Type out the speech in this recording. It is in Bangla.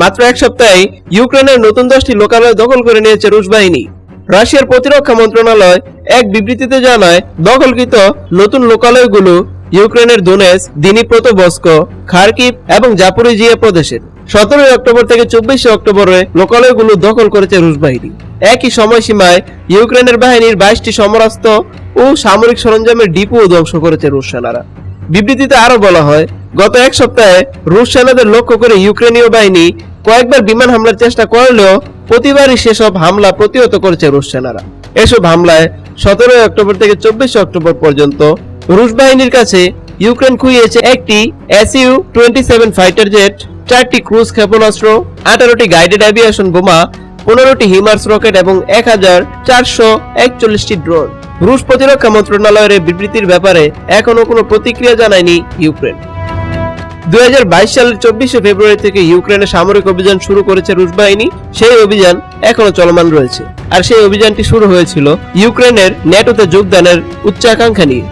মাত্র এক সপ্তাহে ইউক্রেনের নতুন দশটি লোকালয় দখল করে নিয়েছে রুশ বাহিনী। রাশিয়ার প্রতিরক্ষা মন্ত্রণালয় এক বিবৃতিতে জানায়, দখলকৃত নতুন লোকালয়গুলো ইউক্রেনের দোনেস দিনিপ্রতবস্ক খার্কিভ এবং জাপুরিজিয়া প্রদেশের। সতেরোই অক্টোবর থেকে চব্বিশে অক্টোবরে লোকালয়গুলো দখল করেছে রুশ বাহিনী। একই সময়সীমায় ইউক্রেনের বাহিনীর বাইশটি সমরাস্ত্র ও সামরিক সরঞ্জামের ডিপো ধ্বংস করেছে রুশ সেনারা। বিবৃতিতে আরও বলা হয়, গত এক সপ্তাহে রুশ সেনাদের লক্ষ্য করে ইউক্রেনীয় বাহিনী কয়েকবার বিমান হামলার চেষ্টা করলেও প্রতিবারই সেসব হামলা প্রতিহত করেছে রুশ সেনারা। এসব হামলায় সতেরোই অক্টোবর থেকে চব্বিশে অক্টোবর পর্যন্ত রুশ বাহিনীর কাছে ইউক্রেন খুইয়েছে একটি SU twenty seven fighter jet, চারটি ক্রুজ ক্ষেপণাস্ত্র, আঠারোটি গাইডেড অ্যাভিয়েশন বোমা পনেরোটি হিমার্স রকেট এবং এক হাজার চারশো একচল্লিশটি ড্রোন। রুশ প্রতিরক্ষা মন্ত্রণালয়ের বিবৃতির ব্যাপারে এখনও কোনো প্রতিক্রিয়া জানায়নি ইউক্রেন। দুই হাজার বাইশ সালের চব্বিশে ফেব্রুয়ারি থেকে ইউক্রেনে সামরিক অভিযান শুরু করেছে রুশ বাহিনী। সেই অভিযান এখনও চলমান রয়েছে। আর সেই অভিযানটি শুরু হয়েছিল ইউক্রেনের ন্যাটোতে যোগদানের উচ্চাকাঙ্ক্ষা নিয়ে।